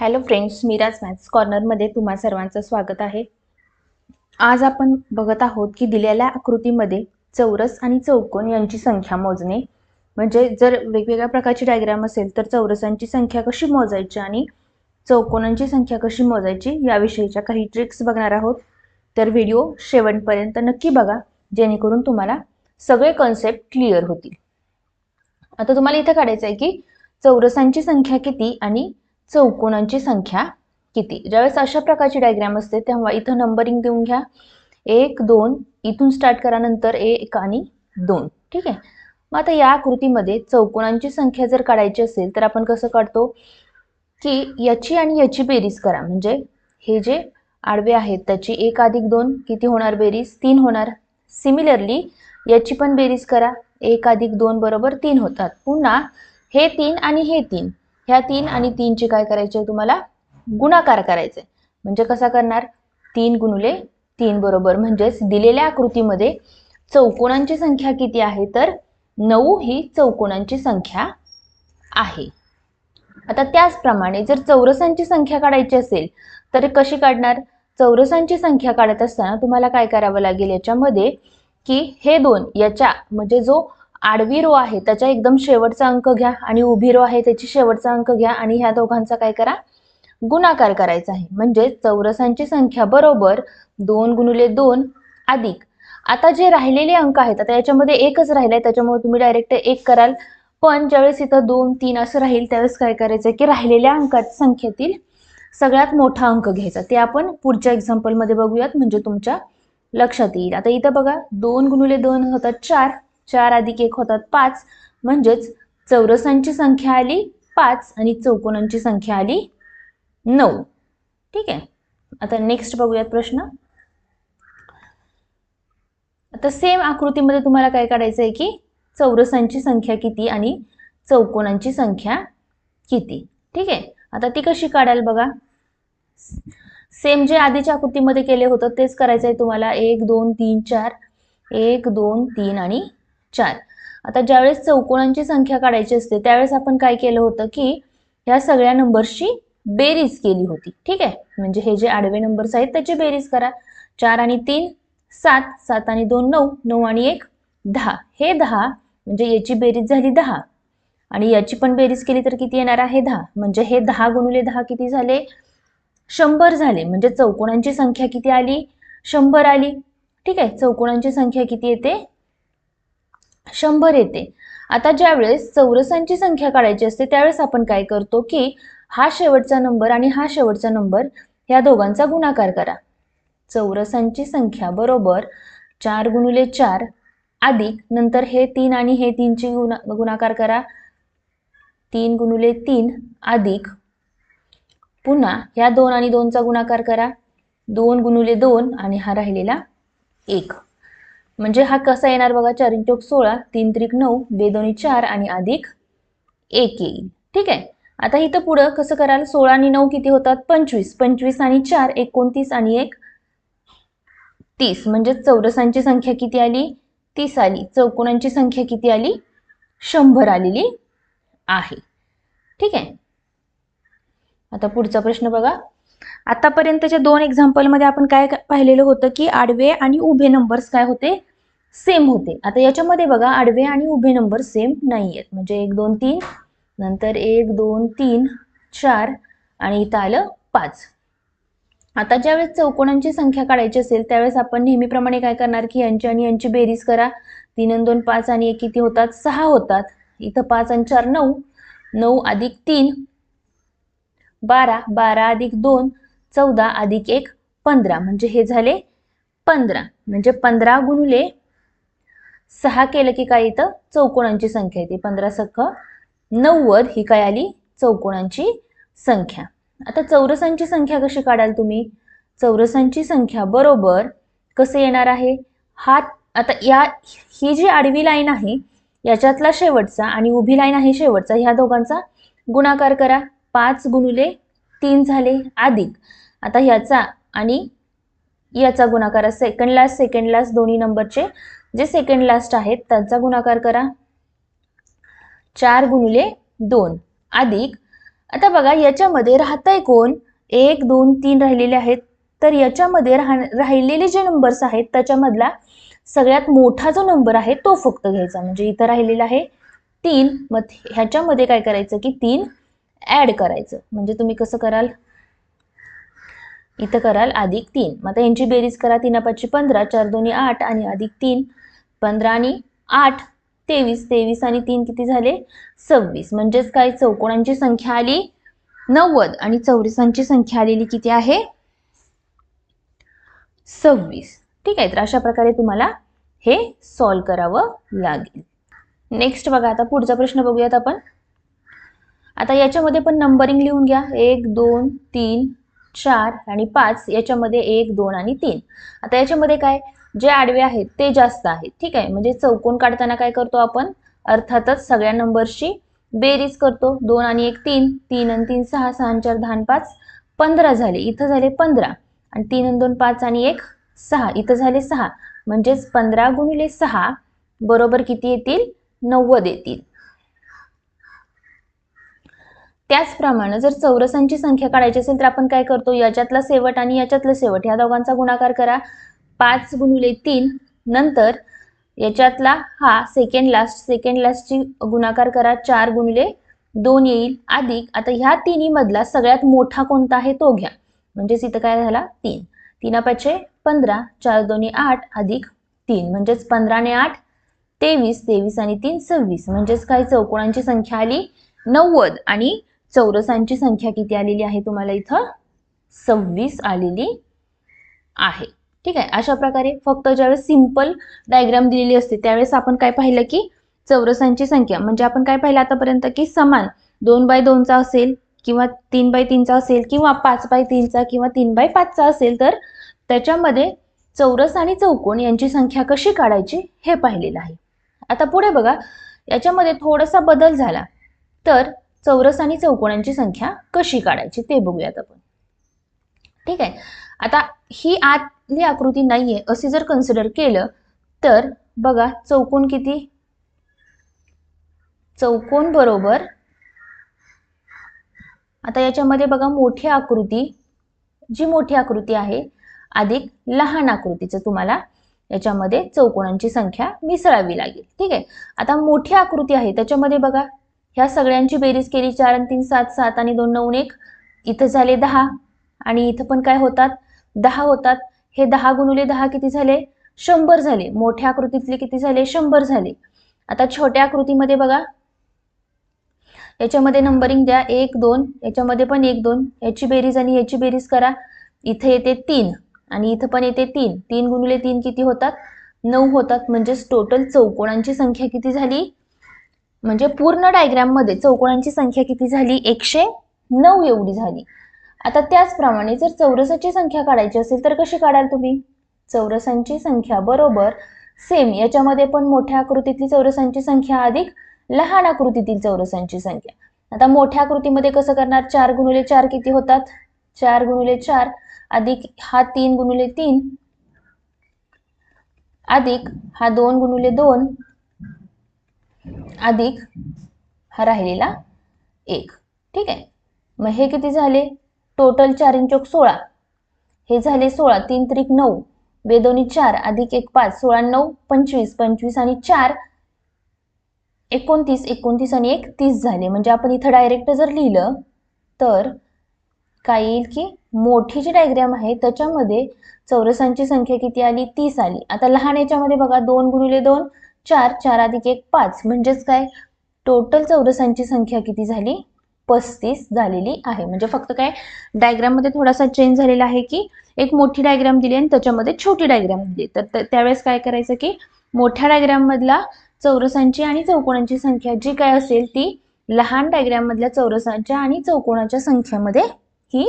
Hello friends Miraj maths कॉर्नरमध्ये तुम्हा सर्वांचं स्वागत आहे. आज आपण बघत आहोत की दिलेल्या आकृतीमध्ये चौरस आणि चौकोन यांची संख्या मोजणे. म्हणजे जर वेगवेगळ्या प्रकारची डायग्राम असेल तर चौरसांची संख्या कशी मोजायची आणि चौकोनांची संख्या कशी मोजायची याविषयीच्या काही ट्रिक्स बघणार आहोत. तर व्हिडिओ शेवटपर्यंत नक्की बघा जेणेकरून तुम्हाला सगळे कॉन्सेप्ट क्लिअर होतील. आता तुम्हाला इथं काढायचं आहे की चौरसांची संख्या किती आणि चौकोनांची संख्या किती? ज्यावेळेस अशा प्रकारची डायग्रॅम असते तेव्हा इथं नंबरिंग देऊन घ्या. एक दोन इथून स्टार्ट करा नंतर एक आणि दोन. ठीक आहे? मग आता या आकृतीमध्ये चौकोनांची संख्या जर काढायची असेल तर आपण कसं काढतो? की याची आणि याची बेरीज करा. म्हणजे हे जे आडवे आहेत त्याची एक अधिक दोन किती होणार बेरीज? तीन होणार. सिमिलरली याची पण बेरीज करा. एक अधिक दोन बरोबर तीन होतात. पुन्हा हे तीन आणि हे तीन. ह्या तीन आणि तीनची काय करायचे? तुम्हाला गुणाकार करायचे. म्हणजे कसा करणार? तीन गुणुले तीन बरोबर. म्हणजेच दिलेल्या आकृतीमध्ये चौकोनांची संख्या किती आहे? तर नऊ ही चौकोनांची संख्या आहे. आता त्याचप्रमाणे जर चौरसांची संख्या काढायची असेल तर कशी काढणार? चौरसांची संख्या काढत असताना तुम्हाला काय करावं लागेल याच्यामध्ये की हे दोन याच्या म्हणजे जो आडवी रो आहे त्याच्या एकदम शेवटचा अंक घ्या आणि उभी रो आहे त्याची शेवटचा अंक घ्या आणि ह्या दोघांचा काय करा? गुणाकार करायचा आहे. म्हणजे चौरसांची संख्या बरोबर दोन गुणुले दोन अधिक. आता जे राहिलेले अंक आहेत आता याच्यामध्ये एकच राहिलाय त्याच्यामुळे तुम्ही डायरेक्ट एक कराल. पण ज्यावेळेस इथं दोन तीन असं राहील त्यावेळेस काय करायचं की राहिलेल्या अंकात संख्येतील सगळ्यात मोठा अंक घ्यायचा. ते आपण पुढच्या एक्झाम्पलमध्ये बघूयात म्हणजे तुमच्या लक्षात येईल. आता इथं बघा दोन गुणुले दोन होतात चार. चार अधिक एक होतात पाच. म्हणजेच चौरसांची संख्या आली पाच आणि चौकोनांची संख्या आली नऊ. ठीक आहे? आता नेक्स्ट बघूयात प्रश्न. आता सेम आकृतीमध्ये तुम्हाला काय काढायचं आहे की चौरसांची संख्या किती आणि चौकोनांची संख्या किती? ठीक आहे? आता ती कशी काढाल बघा. सेम जे आधीच्या आकृतीमध्ये केले होतं तेच करायचं आहे तुम्हाला. एक दोन तीन चार. एक दोन तीन आणि चार. आता ज्यावेळेस चौकोनांची संख्या काढायची असते त्यावेळेस आपण काय केलं होतं की ह्या सगळ्या नंबर्सची बेरीज केली होती. ठीक आहे? म्हणजे हे जे आडवे नंबर्स आहेत त्याची बेरीज करा. चार आणि तीन सात. सात आणि दोन नऊ. नऊ आणि एक दहा. हे दहा म्हणजे याची बेरीज झाली दहा. आणि याची पण बेरीज केली तर किती येणार आहे? दहा. म्हणजे हे दहा गुणुले दहा किती झाले? शंभर झाले. म्हणजे चौकोनांची संख्या किती आली? शंभर आली. ठीक आहे? चौकोनांची संख्या किती येते? शंभर येते. आता ज्यावेळेस चौरसांची संख्या काढायची असते त्यावेळेस आपण काय करतो की हा शेवटचा नंबर आणि हा शेवटचा नंबर या दोघांचा गुणाकार करा. चौरसांची संख्या बरोबर चार गुणुले चार अधिक नंतर हे तीन आणि हे तीनची गुणा गुणाकार करा. तीन गुणुले तीन अधिक पुन्हा ह्या दोन आणि दोनचा गुणाकार करा. दोन गुणुले दोन आणि हा राहिलेला एक. म्हणजे हा कसा येणार बघा? चार चौक सोळा तीन त्रिक नऊ बेदोनी चार आणि अधिक एक येईल. ठीक आहे? आता इथं पुढं कसं कराल? सोळा आणि नऊ किती होतात? पंचवीस. पंचवीस आणि चार एकोणतीस आणि एक तीस. म्हणजे चौरसांची संख्या किती आली? तीस आली. चौकोनांची संख्या किती आली? शंभर आलेली आहे. ठीक आहे? आता पुढचा प्रश्न बघा. आतापर्यंतच्या दोन एक्झाम्पलमध्ये आपण काय पाहिलेलं होतं की आडवे आणि उभे नंबर्स काय होते? सेम होते. आता याच्यामध्ये बघा आडवे आणि उभे नंबर सेम नाही आहेत म्हणजे एक दोन तीन नंतर एक दोन तीन चार आणि इथं आलं पाच. आता ज्यावेळेस चौकोनांची संख्या काढायची असेल त्यावेळेस आपण नेहमीप्रमाणे काय करणार की यांची आणि यांची बेरीज करा. तीन आणि दोन पाच आणि एक किती होतात? सहा होतात. इथं पाच आणि चार नऊ. नऊ अधिक तीन बारा. बारा अधिक दोन चौदा अधिक एक पंधरा. म्हणजे हे झाले पंधरा. म्हणजे पंधरा गुणले सहा केलं की काय इथं? चौकोणांची संख्या येते. पंधरा सख नव्वद ही काय आली? चौकोणांची संख्या. आता चौरसांची संख्या कशी काढाल तुम्ही? चौरसांची संख्या बरोबर कसे येणार आहे? हा आता या ही जी आडवी लाईन आहे याच्यातला शेवटचा आणि उभी लाईन आहे शेवटचा ह्या दोघांचा गुणाकार करा. पाच गुणुले तीन झाले अधिक. आता ह्याचा आणि याचा गुणाकार सेकंड लास्ट सेकंड लास्ट दोन्ही नंबरचे जे सेकंड लास्ट आहेत त्यांचा गुणाकार करा. चार गुणले दोन. अधिक. आता बघा याच्यामध्ये राहतंय कोण? एक दोन तीन राहिलेले आहेत. तर याच्यामध्ये राह राहिलेले जे नंबर्स आहेत त्याच्यामधला सगळ्यात मोठा जो नंबर आहे तो फक्त घ्यायचा. म्हणजे इथं राहिलेला आहे तीन. मग ह्याच्यामध्ये काय करायचं की तीन ॲड करायचं. म्हणजे तुम्ही कसं कराल? इथं कराल अधिक तीन. मग आता यांची बेरीज करा तीन पाचशे पंधरा चार दोन्ही आठ आणि अधिक तीन. पंधरा आणि आठ तेवीस. तेवीस आणि तीन किती झाले? सव्वीस. म्हणजेच काय? चौकोणांची संख्या आली नव्वद आणि चौरसांची संख्या आलेली किती आहे? सव्वीस. ठीक आहे तर अशा प्रकारे तुम्हाला हे सॉल्व करावं लागेल. नेक्स्ट बघा आता पुढचा प्रश्न बघूयात आपण. आता याच्यामध्ये पण नंबरिंग लिहून घ्या. एक दोन तीन चार आणि पाच याच्यामध्ये एक दोन आणि तीन. आता याच्यामध्ये काय? जे आडवे आहेत ते जास्त आहेत. ठीक आहे? म्हणजे चौकोन काढताना काय करतो आपण? अर्थातच सगळ्या नंबरशी बेरीज करतो. दोन आणि एक तीन. तीन आणि तीन सहा. सहा चार दहा आणि पाच. पंधरा झाले. इथं झाले पंधरा. आणि तीन आणि दोन पाच आणि एक सहा. इथं झाले सहा. म्हणजेच पंधरा गुणिले सहा बरोबर किती येतील? नव्वद येतील. त्याचप्रमाणे जर चौरसांची संख्या काढायची असेल तर आपण काय करतो? याच्यातला शेवट आणि याच्यातलं शेवट ह्या दोघांचा गुणाकार करा. पाच गुणिले तीन नंतर याच्यातला हा सेकंड लास्ट सेकंड लास्टची गुणाकार करा. चार गुणिले दोन येईल अधिक. आता ह्या तिन्ही मधला सगळ्यात मोठा कोणता आहे तो घ्या. म्हणजेच इथं काय झाला? तीन. तीनापाचे पंधरा चार दोन्ही आठ अधिक तीन. म्हणजेच पंधराने आठ तेवीस. तेवीस आणि तीन सव्वीस. म्हणजेच काय? चौकोणांची संख्या आली नव्वद. आणि चौरसांची संख्या किती आलेली आहे तुम्हाला इथं? सव्वीस आलेली आहे. ठीक आहे? अशा प्रकारे फक्त ज्यावेळेस सिंपल डायग्राम दिलेली असते त्यावेळेस आपण काय पाहिलं की चौरसांची संख्या म्हणजे आपण काय पाहिलं आतापर्यंत की समान दोन बाय दोनचा असेल किंवा तीन बाय तीनचा असेल किंवा पाच बाय तीनचा किंवा तीन बाय पाचचा असेल तर त्याच्यामध्ये चौरस आणि चौकोन यांची संख्या कशी काढायची हे पाहिलेलं आहे. आता पुढे बघा याच्यामध्ये थोडासा बदल झाला. तर चौरस आणि चौकोनांची संख्या कशी काढायची ते बघूयात आपण. ठीक आहे? आता ही आतली आकृती नाहीये. असे जर कन्सिडर केलं तर बघा चौकोन किती? चौकोन बरोबर आता याच्यामध्ये बघा मोठी आकृती जी मोठी आकृती आहे अधिक लहान आकृतीचं तुम्हाला याच्यामध्ये चौकोनांची संख्या मिसळावी लागेल. ठीक आहे? आता मोठी आकृती आहे त्याच्यामध्ये बघा ह्या सगळ्यांची बेरीज केली चार आणि तीन सात सात आणि दोन नऊ एक. इथं झाले दहा. आणि इथं पण काय होतात? दहा होतात. हे दहा गुणुले दहा किती झाले? शंभर झाले. मोठ्या आकृतीतले किती झाले? शंभर झाले. आता छोट्या आकृतीमध्ये बघा. याच्यामध्ये नंबरिंग द्या. एक दोन. याच्यामध्ये पण एक दोन. याची बेरीज आणि याची बेरीज करा. इथे येते तीन. आणि इथं पण येते तीन. तीन गुणुले तीन किती होतात? नऊ होतात. म्हणजेच टोटल चौकोणांची संख्या किती झाली? म्हणजे पूर्ण डायग्राममध्ये चौकोनांची संख्या किती झाली? एकशे नऊ एवढी झाली. आता त्याचप्रमाणे जर चौरसाची संख्या काढायची असेल तर कशी काढाल तुम्ही? चौरसांची संख्या बरोबर सेम याच्यामध्ये पण मोठ्या आकृतीतली चौरसांची संख्या अधिक लहान आकृतीतील चौरसांची संख्या. आता मोठ्या आकृतीमध्ये कसं करणार? चार गुणुले चार किती होतात? चार गुणुले चार अधिक हा तीन गुणुले तीन अधिक हा दोन गुणुले दोन अधिक हा राहिलेला एक. ठीक आहे? मग हे किती झाले? टोटल चार इंचोक सोळा. हे झाले सोळा तीन त्रिक नऊ. बेदोनी चार अधिक एक पाच सोळा नऊ पंचवीस. पंचवीस आणि चार एकोणतीस एकोणतीस आणि एक तीस झाले. म्हणजे आपण इथं डायरेक्ट जर लिहिलं तर काय येईल की मोठी जी डायग्राम आहे त्याच्यामध्ये चौरसांची संख्या किती आली? तीस आली. आता लहान याच्यामध्ये बघा दोन गुणिले दोन चार चार अधिक एक पाच. म्हणजेच काय? टोटल चौरसांची संख्या किती झाली? पस्तीस झालेली आहे. म्हणजे फक्त काय? डायग्राममध्ये थोडासा चेंज झालेला आहे की एक मोठी डायग्राम दिली आणि त्याच्यामध्ये छोटी डायग्राम दिली. तर त्यावेळेस काय करायचं की मोठ्या डायग्राममधला चौरसांची आणि चौकोनांची संख्या जी काय असेल ती लहान डायग्राममधल्या चौरसांच्या आणि चौकोनाच्या संख्येमध्ये ही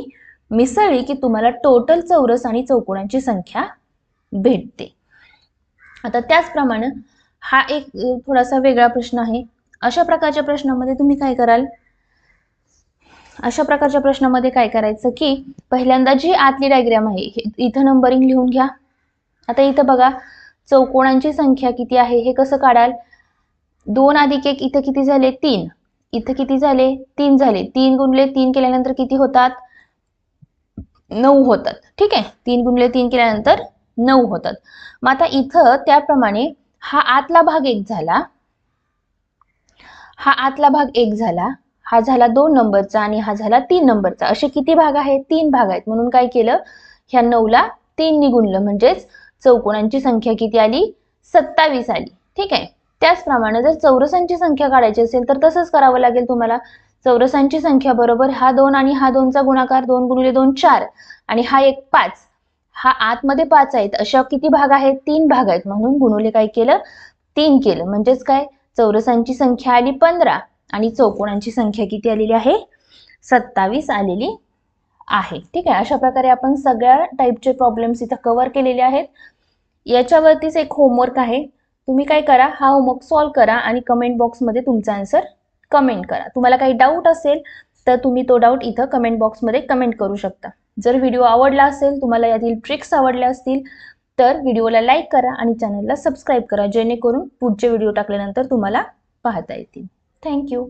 मिसळली की तुम्हाला टोटल चौरस आणि चौकोनांची संख्या भेटते. आता त्याचप्रमाणे हा एक थोडासा वेगळा प्रश्न आहे. अशा प्रकारच्या प्रश्नामध्ये तुम्ही काय कराल? अशा प्रकारच्या प्रश्नामध्ये काय करायचं की पहिल्यांदा जी आतली डायग्राम आहे इथं नंबरिंग लिहून घ्या. आता इथं बघा चौकोणांची संख्या किती आहे हे कसं काढाल? दोन अधिक एक इथं किती झाले? तीन. इथं किती झाले? तीन झाले. तीन गुणले तीन केल्यानंतर किती होतात? नऊ होतात. ठीक आहे? तीन गुणले तीन केल्यानंतर नऊ होतात. मग आता इथं त्याप्रमाणे हा आतला भाग एक झाला. हा आतला भाग एक झाला. हा झाला दोन नंबरचा आणि हा झाला तीन नंबरचा. असे किती भाग आहेत? तीन भाग आहेत. म्हणून काय केलं? ह्या नऊला तीन निगुणलं म्हणजेच चौकोनांची संख्या किती आली? सत्तावीस आली. ठीक आहे? त्याचप्रमाणे जर चौरसांची संख्या काढायची असेल तर तसंच करावं लागेल तुम्हाला. चौरसांची संख्या बरोबर हा दोन आणि हा दोनचा गुणाकार दोन गुणिले दोन चार आणि हा एक पाच. हा आतमध्ये पाच आहेत. अशा किती भाग आहेत? तीन भाग आहेत. म्हणून गुणुले काय केलं? तीन केलं. म्हणजेच काय? चौरसांची संख्या आली पंधरा आणि चौकोणांची संख्या किती आलेली आहे? सत्तावीस आलेली आहे. ठीक आहे. अशा प्रकारे आपण सगळ्या टाईपचे प्रॉब्लेम्स इथं कव्हर केलेले आहेत. याच्यावरतीच एक होमवर्क आहे. तुम्ही काय करा? हा होमवर्क सॉल्व करा आणि कमेंट बॉक्समध्ये तुमचा आन्सर कमेंट करा. तुम्हाला काही डाऊट असेल तर तुम्ही तो डाऊट इथं कमेंट बॉक्समध्ये कमेंट करू शकता. जर व्हिडिओ आवडला असेल तुम्हाला यातील ट्रिक्स आवडल्या असतील तर व्हिडिओला लाईक करा आणि चॅनलला सबस्क्राईब करा जेणेकरून पुढचे व्हिडिओ टाकल्यानंतर तुम्हाला पाहता येतील. थँक्यू